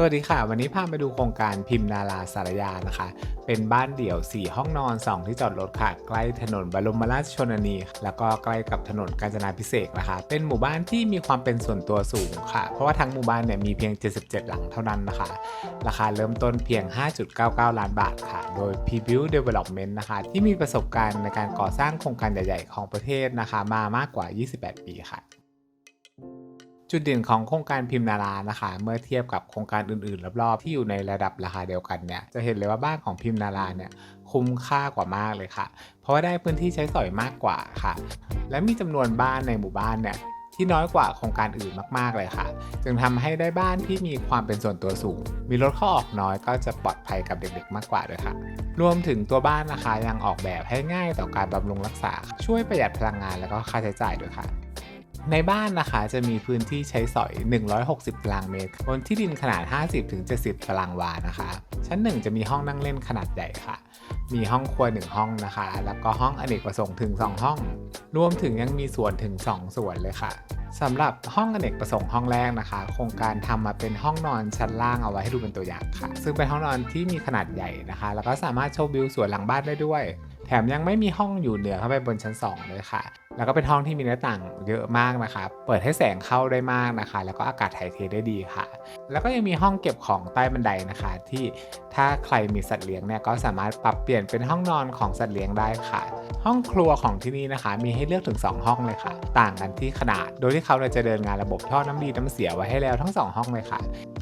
สวัสดีค่ะ วันนี้พาไปดูโครงการพิมพ์นาราสารยานะคะ เป็นบ้านเดี่ยว 4 ห้องนอน 2 ที่จอดรถค่ะ ใกล้ถนนบรมราชชนนี แล้วก็ใกล้กับถนนกาญจนาพิเศษนะคะ เป็นหมู่บ้านที่มีความเป็นส่วนตัวสูงค่ะ เพราะว่าทั้งหมู่บ้านเนี่ยมีเพียง 77 หลังเท่านั้นนะคะ ราคาเริ่มต้นเพียง 5.99 ล้านบาทค่ะ โดย p b u i l d Development นะคะ ที่มีประสบการณ์ในการก่อสร้างโครงการใหญ่ ๆ ของประเทศนะคะ มามากกว่า 28 ปีค่ะ จุดเด่นของโครงการพิมพ์นารานะคะ เมื่อเทียบกับโครงการอื่นๆรอบๆที่อยู่ในระดับราคาเดียวกันเนี่ยจะเห็นเลยว่าบ้านของพิมพ์นาราเนี่ยคุ้มค่ากว่ามากเลยค่ะ เพราะว่าได้พื้นที่ใช้สอยมากกว่าค่ะ และมีจำนวนบ้านในหมู่บ้านเนี่ยที่น้อยกว่าโครงการอื่นมากๆเลยค่ะ จึงทำให้ได้บ้านที่มีความเป็นส่วนตัวสูง มีรถเข้าออกน้อยก็จะปลอดภัยกับเด็กๆ มากกว่าด้วยค่ะ รวมถึงตัวบ้านนะคะยังออกแบบให้ง่ายต่อการบำรุงรักษา ช่วยประหยัดพลังงานแล้วก็ค่าใช้จ่ายด้วยค่ะ ในบ้านนะคะจะมีพื้นที่ใช้สอย 160 ตารางเมตร บนที่ดินขนาด 50-70 ตารางวานะคะ ชั้น 1 จะมีห้องนั่งเล่นขนาดใหญ่ค่ะ มีห้องครัว 1 ห้องนะคะ แล้วก็ห้องอเนกประสงค์ถึง 2 ห้อง รวมถึงยังมีสวนถึง 2 สวนเลยค่ะสำหรับห้องอเนกประสงค์ห้องแรกนะคะ โครงการทำมาเป็นห้องนอนชั้นล่างเอาไว้ให้ดูเป็นตัวอย่างค่ะ ซึ่งเป็นห้องนอนที่มีขนาดใหญ่นะคะ แล้วก็สามารถโชว์วิวสวนหลังบ้านได้ด้วย แถมยังไม่มีห้องอยู่เหนือเข้าไปบนชั้น 2 เลยค่ะ แล้วก็เป็นห้องที่มีหน้าต่างเยอะมากนะคะ เปิดให้แสงเข้าได้มากนะคะ แล้วก็อากาศถ่ายเทได้ดีค่ะ แล้วก็ยังมีห้องเก็บของใต้บันไดนะคะ ที่ถ้าใครมีสัตว์เลี้ยงเนี่ยก็สามารถปรับเปลี่ยนเป็นห้องนอนของสัตว์เลี้ยงได้ค่ะ ห้องครัวของที่นี่นะคะ มีให้เลือกถึง 2 ห้องเลยค่ะ ต่างกันที่ขนาด โดยที่เขาเนี่ยจะเดินงานระบบท่อน้ำดีน้ำเสียไว้ให้แล้วทั้ง 2 ห้องเลยค่ะ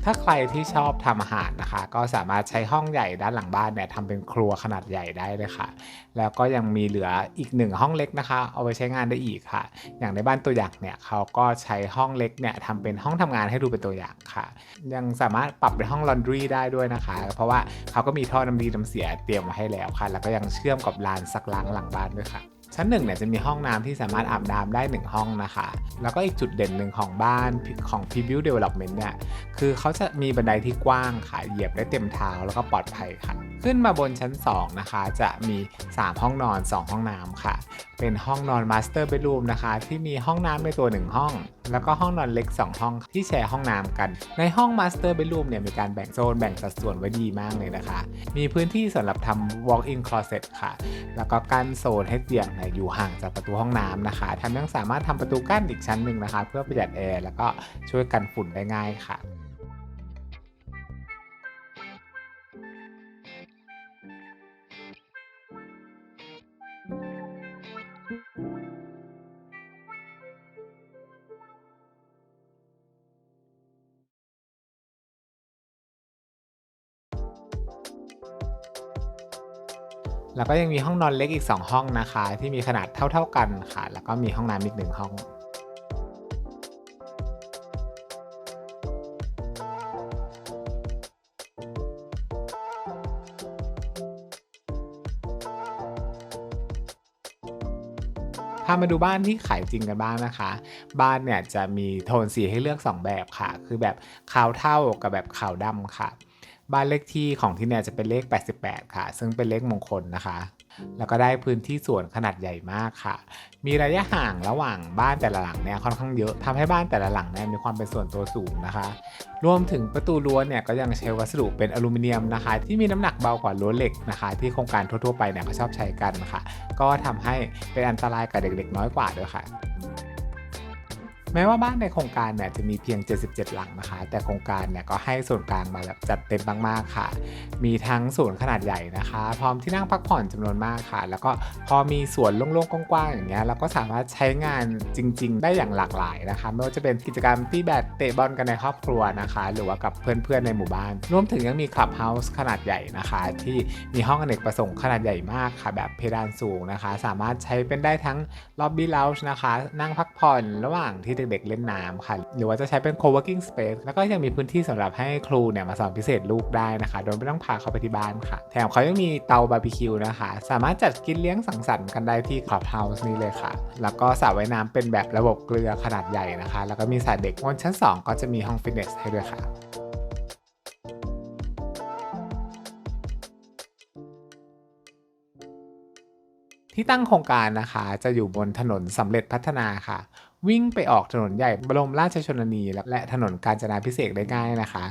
ถ้าใครที่ชอบทำอาหารนะคะ ก็สามารถใช้ห้องใหญ่ด้านหลังบ้านเนี่ยทำเป็นครัวขนาดใหญ่ได้เลยค่ะ แล้วก็ยังมีเหลืออีกหนึ่งห้องเล็กนะคะ เอาไว้ใช้งานได้อีกค่ะ อย่างในบ้านตัวอย่างเนี่ยเขาก็ใช้ห้องเล็กเนี่ยทำเป็นห้องทำงานให้ดูเป็นตัวอย่างค่ะ ยังสามารถปรับเป็นห้องลอนดรีได้ด้วยนะคะ เพราะว่าเขาก็มีท่อน้ำดีน้ำเสียเตรียมมาให้แล้วค่ะ แล้วก็ยังเชื่อมกับลานซักล้างหลังบ้านด้วยค่ะ ชั้นหนึ่งเนี่ยจะมีห้องน้ำที่สามารถอาบน้ำได้ 1 ห้องนะคะ แล้วก็อีกจุดเด่นหนึ่งของบ้านของ p b u i l d Development เนี่ย คือเขาจะมีบันไดที่กว้างค่ะ เหยียบได้เต็มเท้าแล้วก็ปลอดภัยค่ะ ขึ้นมาบนชั้น 2 นะคะ จะมี 3 ห้องนอน 2 ห้องน้ำค่ะ เป็นห้องนอน Master Bedroom นะคะ ที่มีห้องน้ำในตัว 1 ห้อง แล้วก็ห้องนอนเล็ก 2 ห้องที่แชร์ห้องน้ำกัน ในห้องมาสเตอร์เบดรูมเนี่ยมีการแบ่งโซนแบ่งสัดส่วนไว้ดีมากเลยนะคะ มีพื้นที่สำหรับทำ walk-in closet ค่ะ แล้วก็กั้นโซนให้เตียงเนี่ยอยู่ห่างจากประตูห้องน้ำนะคะแถมยังสามารถทำประตูกั้นอีกชั้นหนึ่งนะคะ เพื่อประหยัดแอร์แล้วก็ช่วยกันฝุ่นได้ง่ายค่ะ แล้วก็ยังมีห้องนอนเล็กอีก 2 ห้องนะคะ ที่มีขนาดเท่าๆกันค่ะ แล้วก็มีห้องน้ำอีกหนึ่งห้อง พามาดูบ้านที่ขายจริงกันบ้างนะคะ บ้านเนี่ยจะมีโทนสีให้เลือก 2 แบบค่ะ คือแบบขาวเท่ากับแบบขาวดำค่ะ บ้านเลขที่ของที่เนี่ยจะเป็นเลข 88 ค่ะ ซึ่งเป็นเลขมงคลนะคะ แล้วก็ได้พื้นที่สวนขนาดใหญ่มากค่ะ มีระยะห่างระหว่างบ้านแต่ละหลังเนี่ยค่อนข้างเยอะทำให้บ้านแต่ละหลังเนี่ยมีความเป็นส่วนตัวสูงนะคะ รวมถึงประตูรั้วเนี่ยก็ยังใช้วัสดุเป็นอลูมิเนียมนะคะ ที่มีน้ำหนักเบากว่ารั้วเหล็กนะคะ ที่โครงการทั่วๆไปเนี่ยเขาชอบใช้กันนะคะก็ทำให้เป็นอันตรายกับเด็กๆน้อยกว่าด้วยค่ะ แม้ว่าบ้านในโครงการเนี่ยจะมีเพียง 77 หลังนะคะ แต่โครงการเนี่ยก็ให้ส่วนกลางมาแบบจัดเต็มมากๆค่ะ มีทั้งสวนขนาดใหญ่นะคะ พร้อมที่นั่งพักผ่อนจำนวนมากค่ะ แล้วก็พอมีสวนโล่งๆกว้างๆอย่างเงี้ยเราก็สามารถใช้งานจริง ๆ ได้อย่างหลากหลายนะคะ ไม่ว่าจะเป็นกิจกรรมตีแบดเตะบอลกันในครอบครัวนะคะ หรือว่ากับเพื่อนๆในหมู่บ้าน รวมถึงยังมีคลับเฮาส์ขนาดใหญ่นะคะ ที่มีห้องอเนกประสงค์ขนาดใหญ่มากค่ะ แบบเพดานสูงนะคะ สามารถใช้เป็นได้ทั้งล็อบบี้เลาจ์นะคะ นั่งพักผ่อนระหว่างที่เด็กๆเล่นน้ำค่ะ หรือว่าจะใช้เป็น co-working space แล้วก็ยังมีพื้นที่สำหรับให้ครูเนี่ยมาสอนพิเศษลูกได้นะคะ โดยไม่ต้องพาเขาไปที่บ้านค่ะ แถมเขายังมีเตาบาร์บีคิวนะคะ สามารถจัดกินเลี้ยงสังสรรค์กันได้ที่คลับเฮาส์นี้เลยค่ะ แล้วก็สระว่ายน้ำเป็นแบบระบบเกลือขนาดใหญ่นะคะ แล้วก็มีสระเด็กบนชั้น 2 ก็จะมีห้องฟิตเนสให้ด้วยค่ะที่ตั้งโครงการนะคะ จะอยู่บนถนนสำเร็จพัฒนาค่ะ วิ่งไปออกถนนใหญ่บรมราชชนนี และถนนกาญจนาพิเศษได้ง่ายนะคะ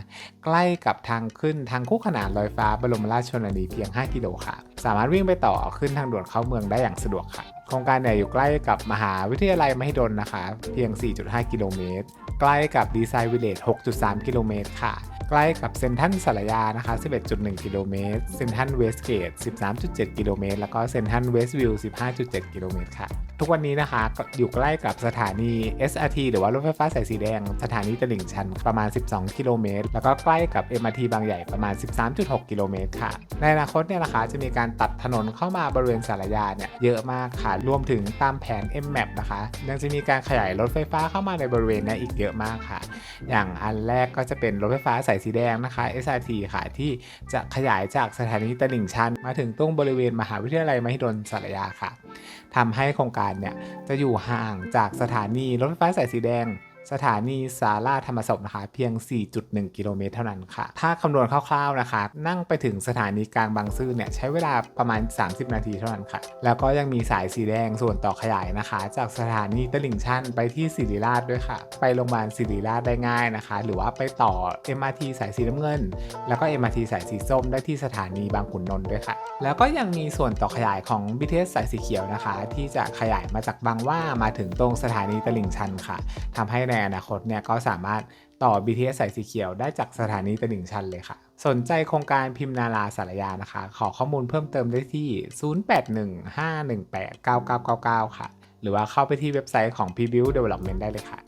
ใกล้กับทางขึ้นทางคู่ขนานลอยฟ้าบรมราชชนนีเพียง 5 กิโลค่ะ สามารถวิ่งไปต่อขึ้นทางด่วนเข้าเมืองได้อย่างสะดวกค่ะ โครงการเนี่ยอยู่ใกล้กับมหาวิทยาลัยมหิดลนะคะ เพียง 4.5 กิโลเมตร ใกล้กับดีไซน์วิลเลจ6.3 กิโลเมตรค่ะ ใกล้กับเซนทรัลสารยานะคะ 11.1 กิโลเมตร เซนทรัลเวสเกต 13.7 กิโลเมตร แล้วก็เซนทรัลเวสต์วิว 15.7 กิโลเมตรค่ะ ทุกวันนี้นะคะ อยู่ใกล้กับสถานี SRT หรือว่ารถไฟฟ้าสายสีแดง สถานีตลิ่งชันประมาณ 12 กิโลเมตร แล้วก็ใกล้กับ MRT บางใหญ่ประมาณ 13.6 กิโลเมตรค่ะ ในอนาคตเนี่ยนะคะจะมีการตัดถนนเข้ามาบริเวณสารยาเนี่ยเยอะมากค่ะ รวมถึงตามแผน MMAP นะคะ ยังจะมีการขยายรถไฟฟ้าเข้ามาในบริเวณนี้อีกเยอะมากค่ะ อย่างอันแรกก็จะเป็นรถไฟฟ้าสายสีแดงนะคะ SRT ค่ะ ที่จะขยายจากสถานีตลิ่งชัน มาถึงตรงบริเวณมหาวิทยาลัยมหิดลสารยาค่ะทำให้โครงการเนี่ยจะอยู่ห่างจากสถานีรถไฟฟ้าสายสีแดง สถานีสาราธรรมศพนะคะ เพียง 4.1 กิโลเมตรเท่านั้นค่ะ ถ้าคำนวณคร่าวๆนะคะ นั่งไปถึงสถานีกลางบางซื่อเนี่ยใช้เวลาประมาณ 30 นาทีเท่านั้นค่ะ แล้วก็ยังมีสายสีแดงส่วนต่อขยายนะคะ จากสถานีตลิ่งชันไปที่ศิริราชด้วยค่ะ ไปโรงพยาบาลศิริราชได้ง่ายนะคะ หรือว่าไปต่อ MRT สายสีน้ำเงิน แล้วก็ MRT สายสีส้มได้ที่สถานีบางขุนนนท์ด้วยค่ะ แล้วก็ยังมีส่วนต่อขยายของ BTS สายสีเขียวนะคะ ที่จะขยายมาจากบางว่ามาถึงตรงสถานีตลิ่งชันค่ะทำให้ในอนาคตเนี่ยก็สามารถต่อ BTS สายสีเขียวได้จากสถานีตลิ่งชันเลยค่ะ สนใจโครงการพิมพ์นาราสารยานะคะ ขอข้อมูลเพิ่มเติมได้ที่ 0815189999 ค่ะ หรือว่าเข้าไปที่เว็บไซต์ของ p b u i l Development ได้เลยค่ะ